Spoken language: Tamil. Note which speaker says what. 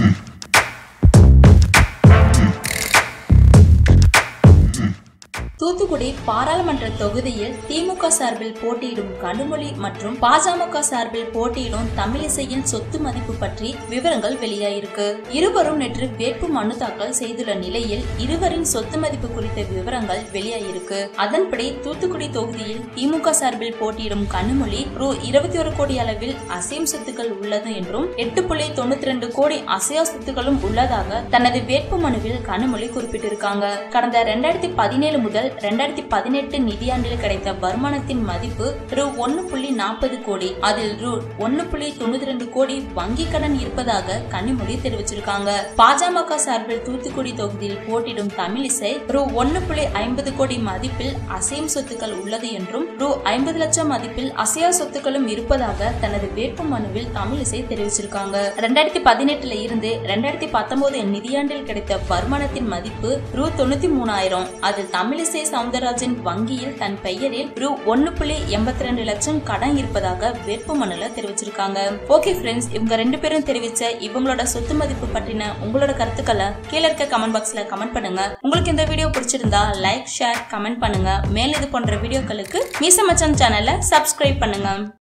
Speaker 1: Listen. தூத்துக்குடி பாராளுமன்ற தொகுதியில் திமுக சார்பில் போட்டியிடும் கனிமொழி மற்றும் பாஜக சார்பில் போட்டியிடும் தமிழிசையின் சொத்து மதிப்பு பற்றி விவரங்கள் வெளியாயிருக்கு. இருவரும் நேற்று வேட்பு மனு தாக்கல் செய்துள்ள நிலையில் இருவரின் சொத்து மதிப்பு குறித்த விவரங்கள் வெளியாயிருக்கு. அதன்படி தூத்துக்குடி தொகுதியில் திமுக சார்பில் போட்டியிடும் கனிமொழி ரூ இருபத்தி ஒரு கோடி அளவில் அசையும் சொத்துக்கள் உள்ளது என்றும் எட்டு புள்ளி தொண்ணூத்தி ரெண்டு கோடி அசையா சொத்துக்களும் உள்ளதாக தனது வேட்பு மனுவில் கனிமொழி குறிப்பிட்டிருக்காங்க. கடந்த இரண்டாயிரத்தி பதினேழு முதல் ரெண்டாயிரத்தி பதினெட்டு நிதியாண்டில் கிடைத்த வருமானத்தின் மதிப்பு ரூ ஒன்னு புள்ளி நாற்பது கோடி. அதில் ரூ ஒன்னு புள்ளி தொண்ணூத்தி ரெண்டு கோடி வங்கி கடன் இருப்பதாக கனிமொழி தெரிவிச்சிருக்காங்க. பாஜக சார்பில் தூத்துக்குடி தொகுதியில் போட்டியிடும் தமிழிசை ரூ ஒன்னு புள்ளி ஐம்பது கோடி மதிப்பில் அசையும் சொத்துக்கள் உள்ளது என்றும் ரூ ஐம்பது லட்சம் மதிப்பில் அசையா சொத்துக்களும் இருப்பதாக தனது வேட்பு மனுவில் தமிழிசை தெரிவிச்சிருக்காங்க. ரெண்டாயிரத்தி பதினெட்டுல இருந்து ரெண்டாயிரத்தி பத்தொன்பது நிதியாண்டில் கிடைத்த வருமானத்தின் மதிப்பு ரூ தொண்ணூத்தி மூணாயிரம். அதில் தமிழிசை சவுந்தரராஜன் வங்கியில் தன் பெயரில் ரூ ஒன்னு புள்ளி எண்பத்தி ரெண்டு லட்சம் கடன் இருப்பதாக வேட்பு மனுல தெரிவிச்சிருக்காங்க. ஓகே ஃப்ரெண்ட்ஸ் இவங்க ரெண்டு பேரும் தெரிவிச்ச இவங்களோட சொத்து மதிப்பு பற்றின உங்களோட கருத்துக்களை கீழே இருக்க கமெண்ட் பாக்ஸ்ல கமெண்ட் பண்ணுங்க. உங்களுக்கு இந்த வீடியோ பிடிச்சிருந்தா லைக் ஷேர் கமெண்ட் பண்ணுங்க. மேலும் இது போன்ற வீடியோக்களுக்கு மீசமச்சம் சேனலை சப்ஸ்கிரைப் பண்ணுங்க.